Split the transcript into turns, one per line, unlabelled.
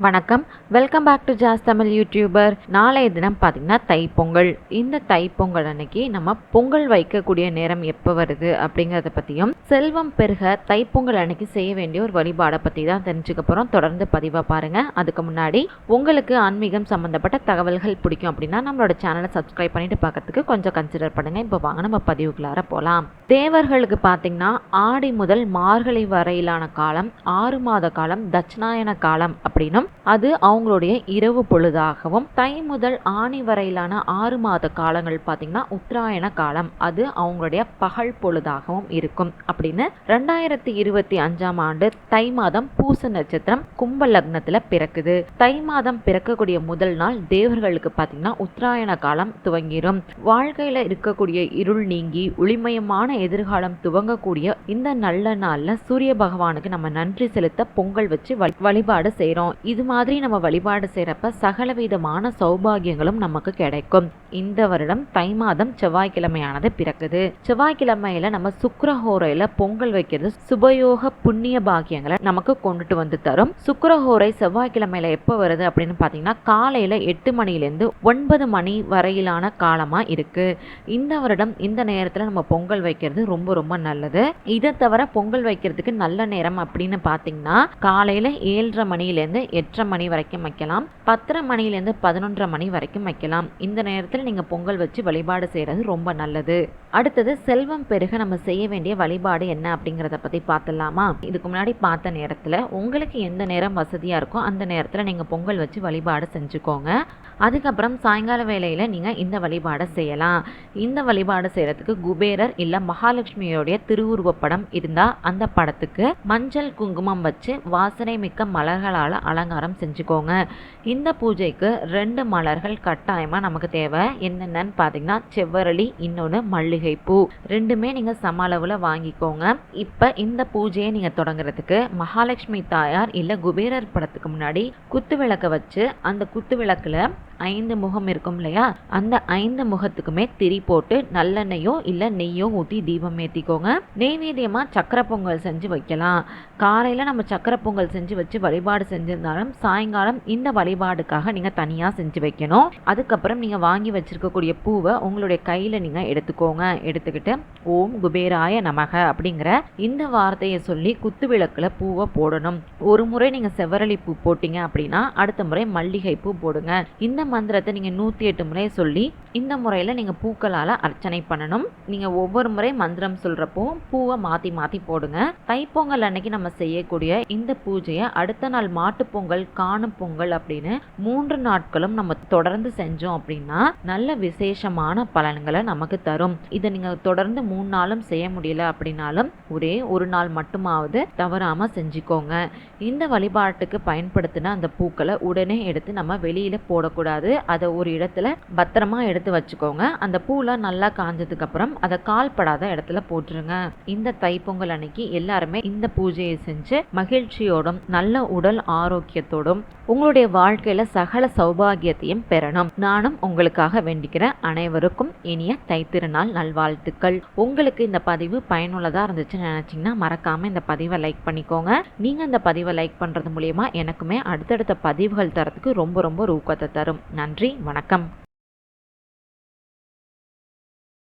வணக்கம். Welcome back to Jaas Tamil YouTuber நாளைய தினம் பார்த்தீங்கன்னா தைப்பொங்கல். இந்த தைப்பொங்கல் அன்னைக்கு நம்ம பொங்கல் வைக்கக்கூடிய நேரம் எப்போ வருது அப்படிங்கிறத பற்றியும் செல்வம் பெருக தைப்பொங்கல் அன்னைக்கு செய்ய வேண்டிய ஒரு வழிபாடை பற்றி தான் தெரிஞ்சுக்க போகிறோம் தொடர்ந்து பதிவாக பாருங்கள் அதுக்கு முன்னாடி உங்களுக்கு ஆன்மீகம் சம்மந்தப்பட்ட தகவல்கள் பிடிக்கும் அப்படின்னா நம்மளோட சேனலை சப்ஸ்கிரைப் பண்ணிட்டு பார்க்கறதுக்கு கொஞ்சம் கன்சிடர் பண்ணுங்கள் இப்போ வாங்க நம்ம பதிவுக்குள்ளார போகலாம் தேவர்களுக்கு பார்த்தீங்கன்னா ஆடி முதல் மார்கழி வரையிலான காலம் ஆறு மாத காலம் தட்சிணாயன காலம் அப்படின்னும் அது அவங்களுடைய இரவு பொழுதாகவும் தை முதல் ஆணி வரையிலான ஆறு மாத காலங்கள் பார்த்தீங்கன்னா உத்தராயண காலம். அது அவங்களுடைய பகல் பொழுதாகவும் இருக்கும். அப்படின்னு ரெண்டாயிரத்தி இருபத்தி அஞ்சாம் ஆண்டு தை மாதம் பூச நட்சத்திரம் கும்ப லக்னத்துல பிறக்குது. தை மாதம் பிறக்கக்கூடிய முதல் நாள் தேவர்களுக்கு பார்த்தீங்கன்னா உத்தராயண காலம் துவங்கிடும் வாழ்க்கையில இருக்கக்கூடிய இருள் நீங்கி ஒளிமயமான எதிர்காலம் துவங்கக்கூடிய இந்த நல்ல நாள்ல சூரிய பகவானுக்கு நம்ம நன்றி செலுத்த பொங்கல் வச்சு வழிபாடு செய்றோம். இது மாதிரி நம்ம வழிபாடு செய்யறப்ப சகல விதமான சௌபாகியங்களும் நமக்கு கிடைக்கும். இந்த வருடம் தை மாதம் செவ்வாய்க்கிழமையானது பிறக்குது. செவ்வாய்க்கிழமையில நம்ம சுக்கிரஹோரையில பொங்கல் வைக்கிறது சுபயோக புண்ணிய பாகியங்களை நமக்கு கொண்டுட்டு வந்து தரும். சுக்கரஹோரை செவ்வாய்க்கிழமையில எப்போ வருது அப்படின்னு பார்த்தீங்கன்னா காலையில எட்டு மணிலேருந்து ஒன்பது மணி வரையிலான காலமா இருக்கு. இந்த வருடம் இந்த நேரத்தில் நம்ம பொங்கல் வைக்கிறது ரொம்ப ரொம்ப நல்லது. இதை தவிர பொங்கல் வைக்கிறதுக்கு நல்ல நேரம் அப்படின்னு பார்த்தீங்கன்னா காலையில ஏழரை மணிலேருந்து எட்டரை மணி வரைக்கும் வைக்கலாம். பத்தரை மணிலேருந்து பதினொன்றரை மணி வரைக்கும் வைக்கலாம். இந்த நேரத்தில் நீங்கள் பொங்கல் வச்சு வழிபாடு செய்கிறது ரொம்ப நல்லது. அடுத்தது செல்வம் பெருக நம்ம செய்ய வேண்டிய வழிபாடு என்ன அப்படிங்கிறத பற்றி பார்த்துடலாமா? இதுக்கு முன்னாடி பார்த்த நேரத்தில் உங்களுக்கு எந்த நேரம் வசதியாக இருக்கோ அந்த நேரத்தில் நீங்கள் பொங்கல் வச்சு வழிபாடு செஞ்சுக்கோங்க. அதுக்கப்புறம் சாயங்கால வேளையில் நீங்கள் இந்த வழிபாடை செய்யலாம். இந்த வழிபாடு செய்கிறதுக்கு குபேரர் இல்லை மகாலட்சுமியோடைய திருவுருவப்படம் இருந்தால் அந்த படத்துக்கு மஞ்சள் குங்குமம் வச்சு வாசனை மிக்க மலர்களால் அலங்காரம் செஞ்சுக்கோங்க. இந்த பூஜைக்கு ரெண்டு மலர்கள் கட்டாயமாக நமக்கு தேவை. என்னென்னு பார்த்தீங்கன்னா செவ்வரளி இன்னொன்று மல்லிகைப்பூ. ரெண்டுமே நீங்கள் சம அளவில் வாங்கிக்கோங்க. இப்போ இந்த பூஜையை நீங்கள் தொடங்குறதுக்கு மகாலட்சுமி தாயார் இல்லை குபேரர் படத்துக்கு முன்னாடி குத்து விளக்கை வச்சு அந்த குத்து விளக்கில் ஐந்து முகம் இருக்கும் இல்லையா? அந்த ஐந்து முகத்துக்குமே திரி போட்டு நல்லெண்ணெயோ இல்லை நெய்யோ ஊற்றி தீபம் ஏற்றிக்கோங்க நெய்வேத்தியமாக சக்கரை பொங்கல் செஞ்சு வைக்கலாம். காலையில் நம்ம சக்கரை பொங்கல் செஞ்சு வச்சு வழிபாடு செஞ்சிருந்தாலும் சாயங்காலம் இந்த வழிபாடுக்காக நீங்கள் தனியாக செஞ்சு வைக்கணும். அதுக்கப்புறம் நீங்கள் வாங்கி வச்சிருக்கக்கூடிய பூவை உங்களுடைய கையில் நீங்கள் எடுத்துக்கோங்க. எடுத்துக்கிட்டு ஓம் குபேராய நமக அப்படிங்கிற இந்த வார்த்தையை சொல்லி குத்து விளக்குல பூவை போடணும். ஒரு முறை நீங்கள் செவ்வரளி பூ போட்டீங்க அப்படின்னா அடுத்த முறை மல்லிகை பூ போடுங்க. இந்த மந்திரத்தை நீங்கள் நூற்றி எட்டு முறை சொல்லி இந்த முறையில் நீங்கள் பூக்களால் அர்ச்சனை பண்ணணும். நீங்கள் ஒவ்வொரு முறை மந்திரம் சொல்கிறப்போ பூவை மாற்றி மாற்றி போடுங்க. தைப்பொங்கல் அன்னைக்கு நம்ம செய்யக்கூடிய இந்த பூஜையை அடுத்த நாள் மாட்டுப் பொங்கல் காணும் பொங்கல் அப்படின்னு மூன்று நாட்களும் நம்ம தொடர்ந்து செஞ்சோம் அப்படின்னா நல்ல விசேஷமான பலன்களை நமக்கு தரும். இதை நீங்கள் தொடர்ந்து மூணு நாளும் செய்ய முடியல அப்படின்னாலும் ஒரே ஒரு நாள் மட்டுமாவது தவறாம செஞ்சுக்கோங்க. இந்த வழிபாட்டுக்கு பயன்படுத்தின அந்த பூக்களை உடனே எடுத்து நம்ம வெளியில போடக்கூடாது. அதை ஒரு இடத்துல பத்திரமா எடுத்து வச்சுக்கோங்க. அந்த பூலாம் நல்லா காஞ்சதுக்கு அப்புறம் அதை கால்படாத இடத்துல போட்டுருங்க. இந்த தைப்பொங்கல் அன்னைக்கு எல்லாருமே இந்த பூஜையை செஞ்சு மகிழ்ச்சியோடும் நல்ல உடல் ஆரோக்கியத்தோடும் உங்களுடைய வாழ்க்கையில சகல சௌபாகியத்தையும் பெறணும். நானும் உங்களுக்காக வேண்டிக்கிறேன் அனைவருக்கும் இனிய தைத்திருநாள் நல்வாழ்த்துக்கள். உங்களுக்கு இந்த பதிவு பயனுள்ளதா இருந்துச்சுன்னு நினைச்சீங்கன்னா மறக்காம இந்த பதிவை லைக் பண்ணிக்கோங்க. நீங்க இந்த பதிவை லைக் பண்றது மூலியமா எனக்குமே அடுத்தடுத்த பதிவுகள் தரத்துக்கு ரொம்ப ரொம்ப ஊக்கத்தை தரும். நன்றி வணக்கம்.